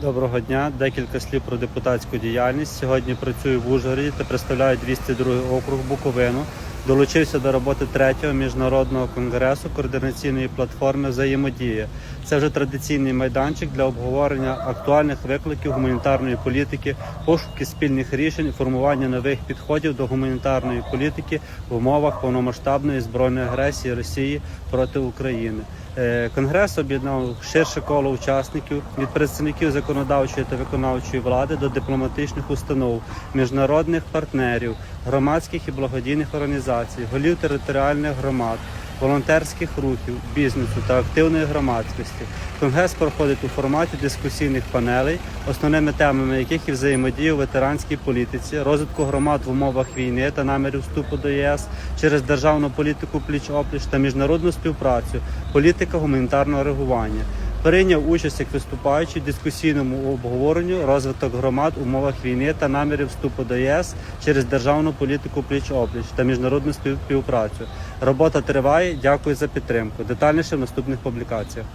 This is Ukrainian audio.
Доброго дня. Декілька слів про депутатську діяльність. Сьогодні працюю в Ужгороді та представляю 202 округ Буковину. Долучився до роботи третього міжнародного конгресу координаційної платформи Взаємодія. Це вже традиційний майданчик для обговорення актуальних викликів гуманітарної політики, пошуки спільних рішень, формування нових підходів до гуманітарної політики в умовах повномасштабної збройної агресії Росії проти України. Е, Конгрес об'єднав ширше коло учасників від представників законодавчої та виконавчої влади до дипломатичних установ, міжнародних партнерів, громадських і благодійних організацій, голів територіальних громад, волонтерських рухів, бізнесу та активної громадськості. Конгрес проходить у форматі дискусійних панелей, основними темами яких є взаємодія у ветеранській політиці, розвитку громад в умовах війни та намірів вступу до ЄС через державну політику пліч-опліч та міжнародну співпрацю, політика гуманітарного реагування. Прийняв участь як виступаючий в дискусійному обговоренню розвиток громад в умовах війни та намірів вступу до ЄС через державну політику пліч-опліч та міжнародну співпрацю. Робота триває. Дякую за підтримку. Детальніше в наступних публікаціях.